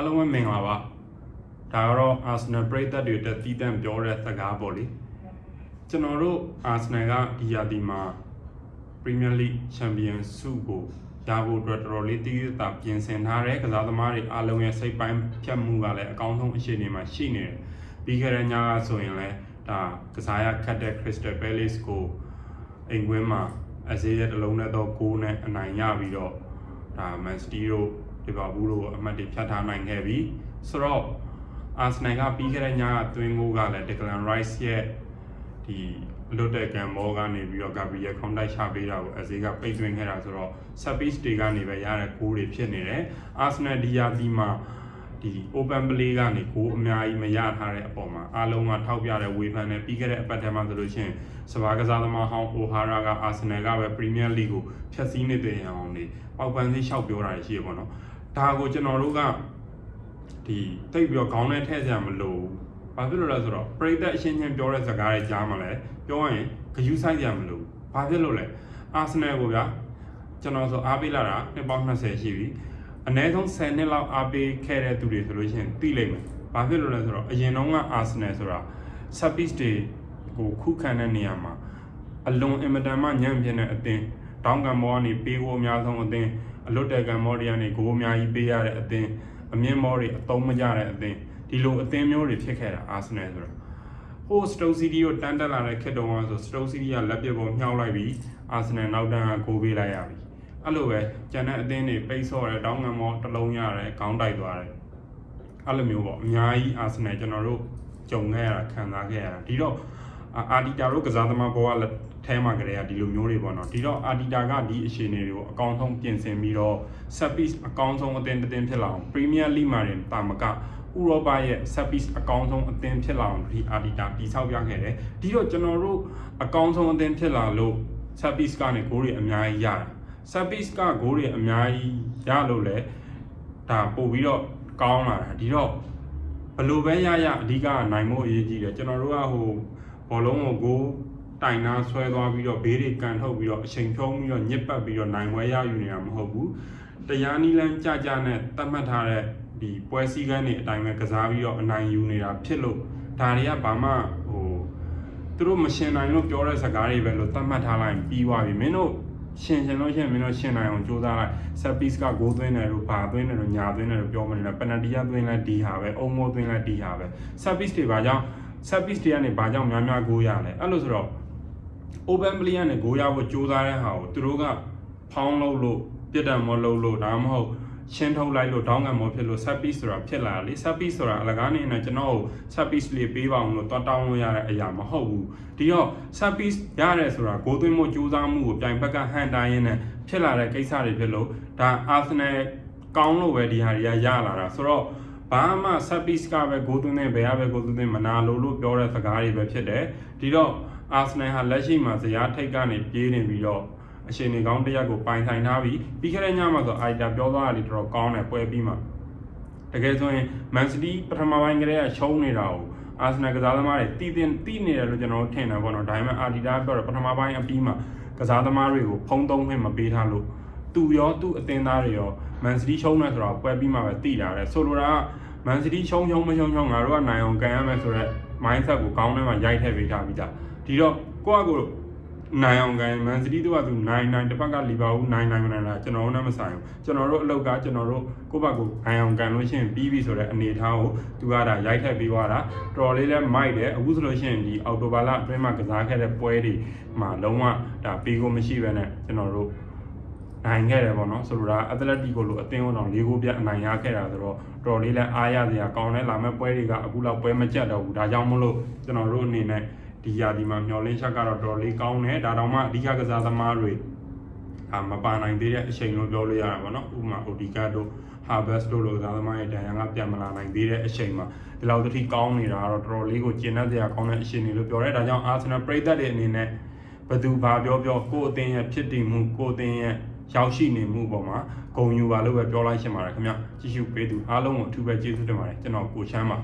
အားလုံးပဲမင်္ဂလာပါဒါကတော့ Arsenal ပရိသတ်တွေတက်တီးတန့်ပြောတဲ့စကားပေါ့လေကျွန်တော်တို့ Arsenal ကဒီရာသီမှာ Premier League Champions ဆုကိုရဖို့အတွက်တော်တော်လေးတည်ရတာပြင်ဆင်ထားတဲ့ကစားသမားတွေအားလုံးရဲ့စိတ်ပိုင်းဖြတ်မှုကလည်းအကောင်းဆုံးအခြေအနေမှာရှိနေတယ်ပြီးခဲ့တဲ့ညကဆိုရင်လည်းဒါကစားရခတ်တဲ့ Crystal Palace ကိုအိမ်ကွင်းမှာအစေးရဲ့တစ်လုံးနဲ့တော့6နဲ့အနိုင်ရပြီးတော့ဒါ Man City တို့ ဒီပါဘူးတို့အမှတ်တွေဖြတ်ထားနိုင်ခဲ့ပြီဆိုတော့ Arsenal ကပြီးခဲ့တဲ့ညကသွင်းကိုကလည်း Declan Rice ရဲ့ဒီလွတ်တဲ့ကံမောကနေပြီးတော့ Gabriel ခွန်တိုက်ချပေးတာကိုအစေးကပိတ်သွင်းခဲ့တာဆိုတော့ set piece တွေကနေပဲရတဲ့ဂိုးတွေဖြစ်နေတယ် Arsenal ဒီယာဒီမှာဒီ open play ကနေကိုအများကြီးမရထားတဲ့အပေါ်မှာအားလုံးကထောက်ပြတဲ့ဝေဖန်နဲ့ပြီးခဲ့တဲ့အပတ်ထဲမှာဆိုလို့ရှိရင်စပါးကစားသမားဟောင်း O'Hara က Arsenal ကပဲ Premier League ကိုဖျက်ဆီးနေတဲ့အောင်နေပေါက်ပန်းစီလျှောက်ပြောတာရှိရပေါ့နော် ဒါကိုကျွန်တော်တို့ကဒီတိတ်ပြီးတော့ခေါင်းနဲ့ထည့်စရာမလိုဘူးဘာဖြစ်လို့လဲဆိုတော့ပရိသတ်အရှင်းချင်းပြောတဲ့စကားတွေကြားမှာလဲပြောရရင်ဂယူးဆိုင်စရာမလိုဘူးဘာဖြစ်လို့လဲ Arsenal ကိုဗျာကျွန်တော်ဆိုအားပေးလာတာနှစ်ပေါင်း20ရှိပြီအနည်းဆုံး10နှစ်လောက်အားပေးခဲ့တဲ့သူတွေဆိုလို့ရှိရင်သိလိမ့်မယ်ဘာဖြစ်လို့လဲဆိုတော့အရင်တုန်းက Arsenal ဆိုတာ service တွေကိုခုခံတဲ့နေရာမှာအလွန်အင်မတန်မှညံ့ပြင်းတဲ့အသင်းတောင်းကံမောကနေပေးဖို့အများဆုံးအသင်း အလွတ်တဲ့ကံမောတွေကနေဂိုးအများကြီးပေးရတဲ့အသင်းအမြင့်မောတွေအသုံးမကျတဲ့အသင်းဒီလိုအသင်းမျိုးတွေဖြစ်ခဲ့တာ Arsenal ဆိုတော့ဟိုစတိုစီတီကိုတန်းတက်လာတဲ့ခက်တုံးကဆိုစတိုစီတီကလက်ပြပေါ်မြှောက်လိုက်ပြီး Arsenal နောက်တန်းကဂိုးပေးလိုက်ရပြီအဲ့လိုပဲကျန်တဲ့အသင်းတွေပိတ်ဆော့တယ်တောင်းကံမောတစ်လုံးရတယ်ခေါင်းတိုက်သွားတယ်အဲ့လိုမျိုးပေါ့အများကြီး Arsenal ကျွန်တော်တို့ကြုံခဲ့ရတာခံစားခဲ့ရတာဒီတော့အာဒီတာတို့ကစားသမားဘောကလည်း ထဲမှာကြတဲ့ကဒီလိုမျိုးတွေပေါ့နော်ဒီတော့အာဒီတာကဒီအခြေအနေတွေကိုအကောင်းဆုံးပြင်ဆင်ပြီးတော့ set piece အကောင်းဆုံးအသင်းတစ်သင်းဖြစ်လာအောင် Premier League မှာတင်တာမကဥရောပရဲ့ set piece အကောင်းဆုံးအသင်းဖြစ်လာအောင်ဒီအာဒီတာတည်ဆောက်ပြခဲ့တယ်ဒီတော့ကျွန်တော်တို့အကောင်းဆုံးအသင်းဖြစ်လာလို့ set piece ကနေဂိုးတွေအများကြီးရတာ set piece ကဂိုးတွေအများကြီးရလို့လေဒါပို့ပြီးတော့ကောင်းလာတာဒီတော့ဘလို့ပဲရရအဓိကနိုင်ဖို့အရေးကြီးတယ်ကျွန်တော်တို့ကဟိုဘောလုံးကိုဂိုး တိုင်နာဆွဲသွားပြီးတော့ဘေးတွေကန်ထုတ်ပြီးတော့အချိန်ဖြုံးပြီးတော့ညစ်ပတ်ပြီးတော့နိုင်ဝဲရယူနေတာမဟုတ်ဘူးတရားနီလန်းကြကြနဲ့တတ်မှတ်ထားတဲ့ဒီပွဲစည်းကမ်းတွေအတိုင်းပဲကစားပြီးတော့အနိုင်ယူနေတာဖြစ်လို့ဒါတွေကဘာမှဟိုသူတို့မရှင်နိုင်လို့ပြောတဲ့စကားတွေပဲလို့တတ်မှတ်ထားလိုက်ပြီးသွားပြီမင်းတို့ရှင်ရှင်လို့ရှင်မင်းတို့ရှင်နိုင်အောင်ကြိုးစားလိုက်ဆက်ပစ်ကဂိုးသွင်းတယ်လို့ဘာသွင်းတယ်လို့ညာသွင်းတယ်လို့ပြောမနေနဲ့ပနတီကသွင်းလိုက်ဒီဟာပဲအုံမိုးသွင်းလိုက်ဒီဟာပဲဆက်ပစ်တွေဘာကြောင့်ဆက်ပစ်တွေကနေဘာကြောင့်များများဂိုးရလဲအဲ့လိုဆိုတော့ open play ကနေဂိုးရဖို့ကြိုးစားတဲ့ဟာကိုသူတို့ကဖောင်းလို့လို့ပြစ်ဒဏ်မလို့လို့ဒါမှမဟုတ်ရှင်းထုတ်လိုက်လို့ဒေါင်းကန်မောဖြစ်လို့ set piece ဆိုတာဖြစ်လာလေ set piece ဆိုတာအလကားနေနဲ့ကျွန်တော်ကို set piece လေးပေးပါအောင်လို့တွားတောင်းလို့ရတဲ့အရာမဟုတ်ဘူးဒီတော့ set piece ရတယ်ဆိုတာဂိုးသွင်းမှုကြိုးစားမှုကိုပြိုင်ဘက်ကဟန်တိုင်းရင်းနဲ့ဖြစ်လာတဲ့ကိစ္စတွေဖြစ်လို့ဒါ Arsenal ကောင်းလို့ပဲဒီဟာတွေကရလာတာဆိုတော့ဘာမှ set piece ကပဲဂိုးသွင်းတဲ့ဘယ်ကပဲဂိုးသွင်းတဲ့မနာလို့လို့ပြောတဲ့စကားတွေပဲဖြစ်တယ်ဒီတော့ အာဆနယ်ဟာလက်ရှိမှာဇယားထိတ်ကနေပြေးနေပြီးတော့အရှင်နေကောင်းတစ်ရက်ကိုပိုင်ဆိုင်ထားပြီးပြီးခဲ့တဲ့ညမှာဆိုအိုက်တာပြောသွားတာလေတော်တော်ကောင်းတယ်ပွဲပြီးမှတကယ်ဆိုရင်မန်စီးတီးပထမပိုင်းကလေးကရှုံးနေတာကိုအာဆနယ်ကစားသမားတွေတည်တင်တည်နေတယ်လို့ကျွန်တော်တို့ထင်တယ်ပေါ့နော်ဒါပေမဲ့အာဒီတာပြောတယ်ပထမပိုင်းအပြီးမှာကစားသမားတွေကိုဖုံးသုံးခွင့်မပေးထားလို့သူရောသူ့အသင်းသားတွေရောမန်စီးတီးရှုံးနေဆိုတော့ပွဲပြီးမှပဲတည်တာလေဆိုလိုတာကမန်စီးတီးရှုံးရှုံးမရှုံးရှုံးငါတို့ကနိုင်အောင်ကန်ရမယ်ဆိုတော့ mindset ကိုကောင်းထဲမှာရိုက်ထည့်ပေးထားပြီးသား ဒီတော့ကိုယ့်အကိုနိုင်အောင်ကန်မန်စီးတီးတို့ကသူနိုင်နိုင်တစ်ဖက်ကလီဗာပူးနိုင်နိုင်မနိုင်လားကျွန်တော်တို့နဲ့မဆိုင်ဘူးကျွန်တော်တို့အလုပ်ကကျွန်တော်တို့ကိုယ့်ဘက်ကိုနိုင်အောင်ကန်လို့ရှိရင်ပြီးပြီဆိုတဲ့အနေအထားကိုသူကဒါရိုက်ထည့်ပေးသွားတာတော်လေးလဲမိုက်တယ်အခုဆိုလို့ရှိရင်ဒီအော်တိုဘာလအတွင်းမှာကစားခဲ့တဲ့ပွဲတွေမှာလုံးဝဒါပြီးကိုမရှိဘဲနဲ့ကျွန်တော်တို့နိုင်ခဲ့တယ်ပေါ့နော်ဆိုလိုတာအက်တလက်တီကိုလိုအသင်းဝန်တော်၄ဂိုးပြတ်အနိုင်ရခဲ့တာဆိုတော့တော်လေးလဲအားရစရာကောင်းတယ်လာမဲ့ပွဲတွေကအခုလောက်ပွဲမကြက်တော့ဘူးဒါကြောင့်မလို့ကျွန်တော်တို့အနေနဲ့ ဒီရာဒီမှာမျောလင်းချက်ကတော့တော်လေးကောင်းတယ်ဒါတောင်မှအဓိကကစားသမားတွေအာမပါနိုင်သေးတဲ့အချိန်လို့ပြောလို့ရတာပေါ့နော်ဥပမာ Odiga တို့ Harvest တို့လိုကစားသမားရဲ့တန်ရန်ကပြန်မလာနိုင်သေးတဲ့အချိန်မှာဒီလောက်တတိကောင်းနေတာကတော့တော်တော်လေးကိုကျဉ်းတတ်စရာကောင်းတဲ့အချိန်တွေလို့ပြောရဲဒါကြောင့် Arsenal ပရိသတ်တွေအနေနဲ့ဘသူဘာပြောပြောကိုယ့်အသင်းရဲ့ဖြစ်တည်မှုကိုယ့်အသင်းရဲ့ရောက်ရှိနေမှုပေါ်မှာဂုဏ်ယူပါလို့ပဲပြောလိုက်ရှင်ပါတယ်ခင်ဗျကြည့်ရှုပေးသူအားလုံးကိုအထူးပဲကျေးဇူးတင်ပါတယ်ကျွန်တော်ကိုချမ်းပါ